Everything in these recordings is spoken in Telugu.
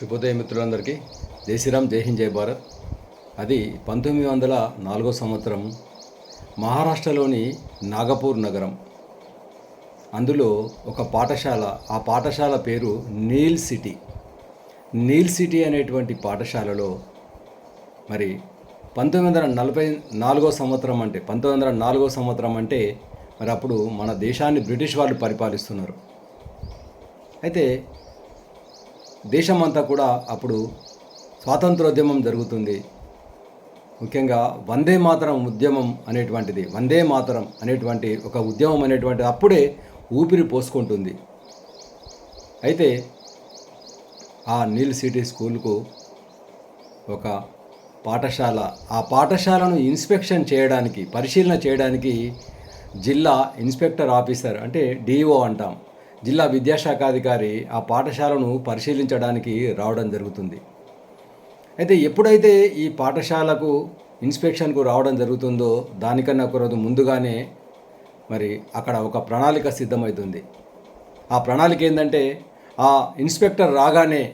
శుభోదయ మిత్రులందరికీ జై శ్రీరామ్ జై హింద్ జై భారత్. అది పంతొమ్మిది వందల నాలుగో సంవత్సరం మహారాష్ట్రలోని నాగపూర్ నగరం. అందులో ఒక పాఠశాల ఆ పాఠశాల పేరు నీల్ సిటీ. నీల్ సిటీ అనేటువంటి పాఠశాలలో మరి పంతొమ్మిది వందల నలభై నాలుగో సంవత్సరం అంటే పంతొమ్మిది వందల నాలుగో సంవత్సరం అంటే మరి అప్పుడు మన దేశాన్ని బ్రిటిష్ వాళ్ళు పరిపాలిస్తున్నారు. అయితే దేశమంతా కూడా అప్పుడు స్వాతంత్రోద్యమం జరుగుతుంది. ముఖ్యంగా వందే మాతరం ఉద్యమం అనేటువంటిది వందే మాతరం అనేటువంటి ఒక ఉద్యమం అనేటువంటిది అప్పుడే ఊపిరి పోసుకుంటుంది. అయితే ఆ నీల్ సిటీ స్కూల్కు ఒక పాఠశాల ఆ పాఠశాలను ఇన్స్పెక్షన్ చేయడానికి పరిశీలన చేయడానికి జిల్లా ఇన్స్పెక్టర్ ఆఫీసర్ అంటే డిఓ అంటాం. జిల్లా విద్యాశాఖాధికారి ఆ పాఠశాలను పరిశీలించడానికి రావడం జరుగుతుంది. అయితే ఎప్పుడైతే ఈ పాఠశాలకు ఇన్స్పెక్షన్కు రావడం జరుగుతుందో దానికన్నా ఒకరోజు ముందుగానే మరి అక్కడ ఒక ప్రణాళిక సిద్ధమవుతుంది ఆ ప్రణాళిక ఏంటంటే ఆ ఇన్స్పెక్టర్ రాగానే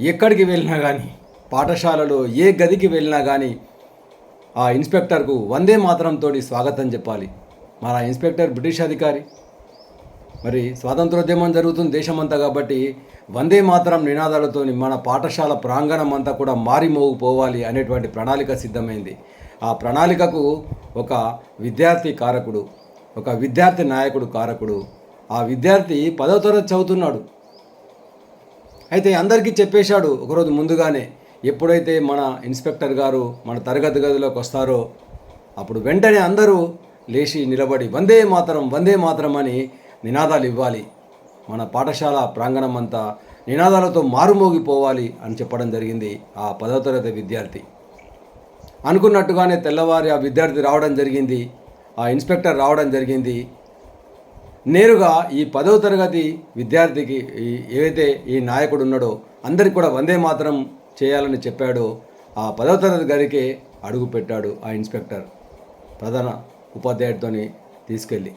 ఎక్కడికి వెళ్ళినా కానీ పాఠశాలలో ఏ గదికి వెళ్ళినా కానీ ఆ ఇన్స్పెక్టర్కు వందే మాత్రంతో స్వాగతం చెప్పాలి. మన ఇన్స్పెక్టర్ బ్రిటిష్ అధికారి మరి స్వాతంత్రోద్యమం జరుగుతుంది దేశమంతా కాబట్టి వందే మాత్రం నినాదాలతోని మన పాఠశాల ప్రాంగణం అంతా కూడా మారిమోగిపోవాలి అనేటువంటి ప్రణాళిక సిద్ధమైంది. ఆ ప్రణాళికకు ఒక విద్యార్థి కారకుడు ఒక విద్యార్థి నాయకుడు కారకుడు ఆ విద్యార్థి పదవ తరగతి చదువుతున్నాడు. అయితే అందరికీ చెప్పేశాడు ఒకరోజు ముందుగానే ఎప్పుడైతే మన ఇన్స్పెక్టర్ గారు మన తరగతి గదిలోకి వస్తారో అప్పుడు వెంటనే అందరూ లేచి నిలబడి వందే మాతరం వందే మాతరం అని నినాదాలు ఇవ్వాలి. మన పాఠశాల ప్రాంగణం అంతా నినాదాలతో మారుమోగిపోవాలి అని చెప్పడం జరిగింది ఆ పదవ తరగతి విద్యార్థి. అనుకున్నట్టుగానే తెల్లవారి ఆ విద్యార్థి రావడం జరిగింది. ఆ ఇన్స్పెక్టర్ రావడం జరిగింది. నేరుగా ఈ పదవ తరగతి విద్యార్థికి ఏదైతే ఏవైతే ఈ నాయకుడు ఉన్నాడో అందరికి కూడా వందే మాత్రం చేయాలని చెప్పాడో ఆ పదవ తరగతి గదికే అడుగు పెట్టాడు ఆ ఇన్స్పెక్టర్ ప్రధాన ఉపాధ్యాయుడితోని తీసుకెళ్ళి.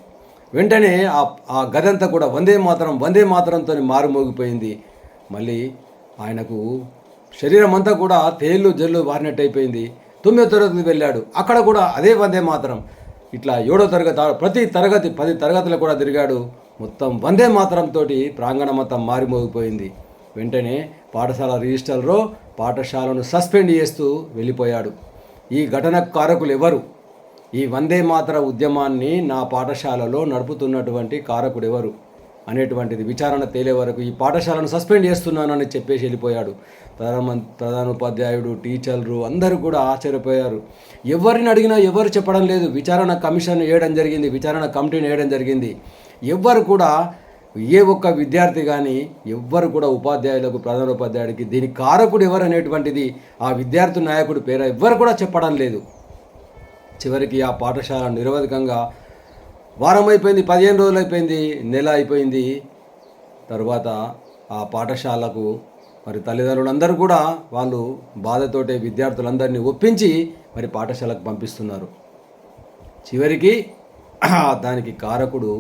వెంటనే ఆ ఆ గదంతా కూడా వందే మాత్రం వందే మాత్రంతో మారుమోగిపోయింది. మళ్ళీ ఆయనకు శరీరం అంతా కూడా తేళ్ళు జల్లు వారినట్టు అయిపోయింది తొమ్మిదో తరగతి వెళ్ళాడు. అక్కడ కూడా అదే వందే మాత్రం. ఇట్లా ఏడో తరగతి ప్రతి తరగతి పది తరగతులు కూడా తిరిగాడు. మొత్తం వందే మాత్రంతో ప్రాంగణం అంతా మారిమోగిపోయింది. వెంటనే పాఠశాల రిజిస్టర్లో పాఠశాలను సస్పెండ్ చేస్తూ వెళ్ళిపోయాడు. ఈ ఘటన కారకులు ఎవరు? ఈ వందే మాతర ఉద్యమాన్ని నా పాఠశాలలో నడుపుతున్నటువంటి కారకుడు ఎవరు అనేటువంటిది విచారణ తేలే వరకు ఈ పాఠశాలను సస్పెండ్ చేస్తున్నానని చెప్పేసి వెళ్ళిపోయాడు. ప్రధాన ప్రధానోపాధ్యాయుడు టీచర్లు అందరూ కూడా ఆశ్చర్యపోయారు. ఎవరిని అడిగినా ఎవరు చెప్పడం లేదు. విచారణ కమిషన్ వేయడం జరిగింది విచారణ కమిటీని వేయడం జరిగింది. ఎవ్వరు కూడా ఏ ఒక్క విద్యార్థి కానీ ఎవ్వరు కూడా ఉపాధ్యాయులకు ప్రధానోపాధ్యాయుడికి దీని కారకుడు ఎవరు అనేటువంటిది ఆ విద్యార్థి నాయకుడి పేరు ఎవ్వరు కూడా చెప్పడం లేదు. చివరికి ఆ పాఠశాల నిరవధికంగా వారం అయిపోయింది పదిహేను రోజులు అయిపోయింది నెల అయిపోయింది. తర్వాత ఆ పాఠశాలకు మరి తల్లిదండ్రులందరూ కూడా వాళ్ళు బాధతోటే విద్యార్థులందరినీ ఒప్పించి మరి పాఠశాలకు పంపిస్తున్నారు. చివరికి దానికి కారకుడు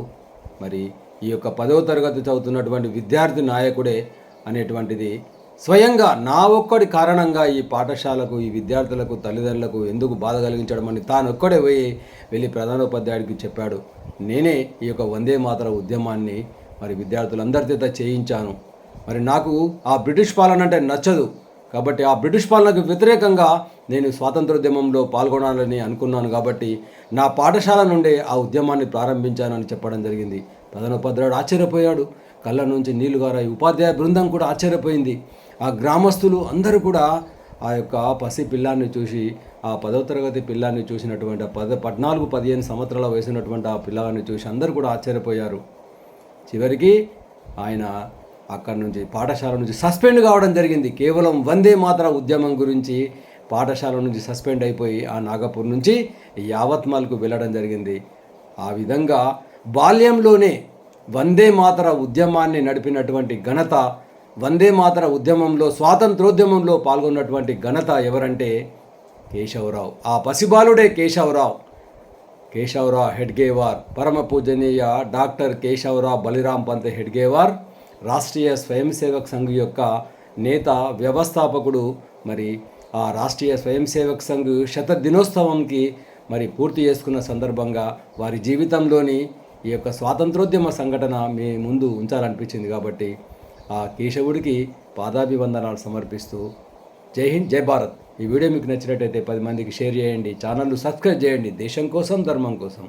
మరి ఈ యొక్క పదవ తరగతి చదువుతున్నటువంటి విద్యార్థి నాయకుడే అనేటువంటిది స్వయంగా నా ఒక్కడి కారణంగా ఈ పాఠశాలకు ఈ విద్యార్థులకు తల్లిదండ్రులకు ఎందుకు బాధ కలిగించడం అని తాను ఒక్కడే పోయి వెళ్ళి ప్రధానోపాధ్యాయుడికి చెప్పాడు. నేనే ఈ యొక్క వందే మాతర ఉద్యమాన్ని మరి విద్యార్థులందరి చేత చేయించాను. మరి నాకు ఆ బ్రిటిష్ పాలన అంటే నచ్చదు. కాబట్టి ఆ బ్రిటిష్ పాలనకు వ్యతిరేకంగా నేను స్వాతంత్రోద్యమంలో పాల్గొనాలని అనుకున్నాను కాబట్టి నా పాఠశాల నుండే ఆ ఉద్యమాన్ని ప్రారంభించానని చెప్పడం జరిగింది. ప్రధానోపాధ్యాయుడు ఆశ్చర్యపోయాడు. కళ్ళ నుంచి నీళ్ళు గారాయి ఉపాధ్యాయ బృందం కూడా ఆశ్చర్యపోయింది. ఆ గ్రామస్తులు అందరూ కూడా ఆ యొక్క పసి పిల్లాన్ని చూసి ఆ పదవ తరగతి పిల్లాన్ని చూసినటువంటి పద పద్నాలుగు పదిహేను సంవత్సరాల వయసున్నటువంటి ఆ పిల్లగాన్ని చూసి అందరూ కూడా ఆశ్చర్యపోయారు. చివరికి ఆయన అక్కడి నుంచి పాఠశాల నుంచి సస్పెండ్ కావడం జరిగింది. కేవలం వందే మాత్ర ఉద్యమం గురించి పాఠశాల నుంచి సస్పెండ్ అయిపోయి ఆ నాగపూర్ నుంచి యావత్మాల్కు వెళ్ళడం జరిగింది. ఆ విధంగా బాల్యంలోనే వందే మాతర ఉద్యమాన్ని నడిపినటువంటి ఘనత వందే మాతర ఉద్యమంలో స్వాతంత్రోద్యమంలో పాల్గొన్నటువంటి ఘనత ఎవరంటే కేశవరావు. ఆ పసిబాలుడే కేశవరావు. కేశవరావు హెడ్గేవార్ పరమ పూజనీయ డాక్టర్ కేశవరావు బలిరాం పంత్ హెడ్గేవార్ రాష్ట్రీయ స్వయం సేవక్ సంఘ్ యొక్క నేత వ్యవస్థాపకుడు మరి ఆ రాష్ట్రీయ స్వయం సేవక్ సంఘ్ శత దినోత్సవంకి మరి పూర్తి చేసుకున్న సందర్భంగా వారి జీవితంలోని ఈ యొక్క స్వాతంత్రోద్యమ సంఘటన మీ ముందు ఉంచాలనిపించింది కాబట్టి ఆ కేశవుడికి పాదాభివందనాలు సమర్పిస్తూ జై హింద్ జై భారత్. ఈ వీడియో మీకు నచ్చినట్టయితే పది మందికి షేర్ చేయండి ఛానల్ సబ్స్క్రైబ్ చేయండి. దేశం కోసం ధర్మం కోసం.